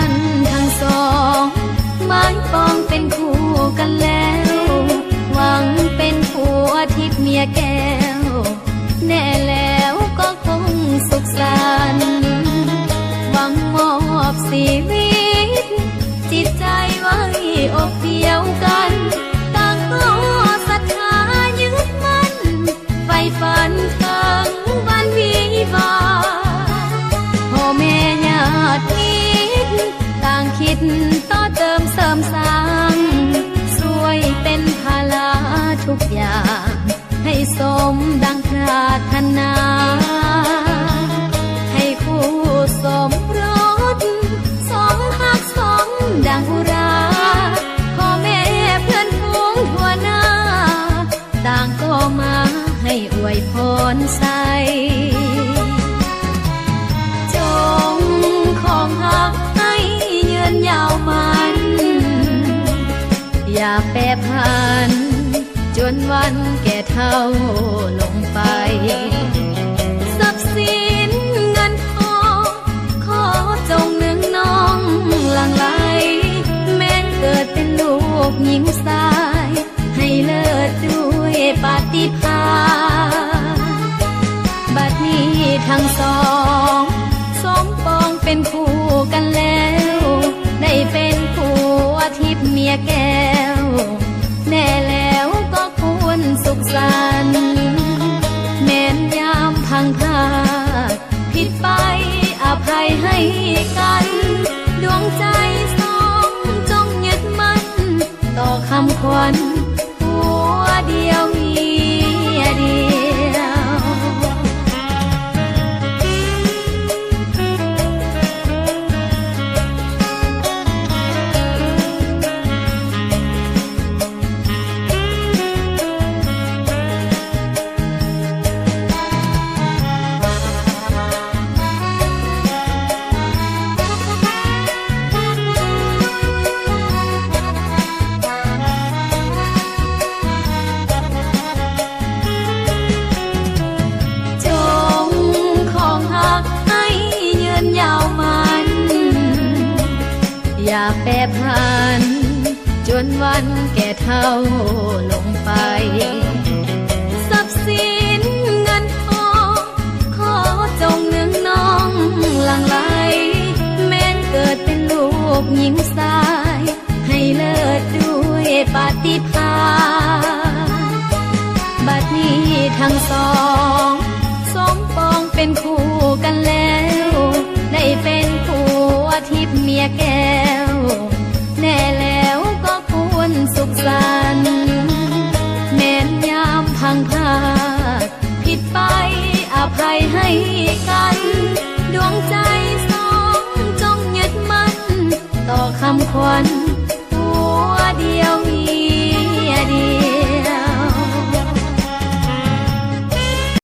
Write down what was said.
ันทั้งสองไม้ปองเป็นคู่กันแล้ว หวังเป็นผัวทิพย์เมียแก้ว แน่แล้วก็คงสุขสันต์หวังมอบชีวิต จิตใจไว้อบเดียวกันต่างก็ศรัทธายึดมั่นไฟฝันทั้งวันวิวาพ่อแม่ญาติ ต้อเติมเสริมสร้างสวยเป็นภาระทุกอย่าง ให้สมดังปรารถนา ให้คู่สมรสสองหักสองดังอุราพ่อแม่เพื่อนพ้องทั่วหน้า ต่างก็มาให้อวยพรใส แปรผัน จนวันแก่เท่าลงไป ทรัพย์สินเงินทองขอจงหนึ่งน้องหลังไหล แม้นเกิดเป็นลูกหญิงสาย ให้เลิศด้วยปาฏิภาบัดนี้ทั้งสองสมปองเป็นคู่กันแล้ว ได้เป็นผัวทิพย์เมียแก้ว กันดวงใจสองจงยึดมั่นต่อคำขวัญหัวเดียวเมียเดียว อย่าแปรผัน จนวันแก่เท่าลงไป ทรัพย์สินเงินทองขอจงหนึ่งน้องหลังไหลแม้นเกิดเป็นลูกหญิงสาย ให้เลิศด้วยปาฏิภาบัดนี้ทั้งสองสมปองเป็นคู่กันแล้ว ได้เป็นผัวทิพย์เมียแก ขวัญ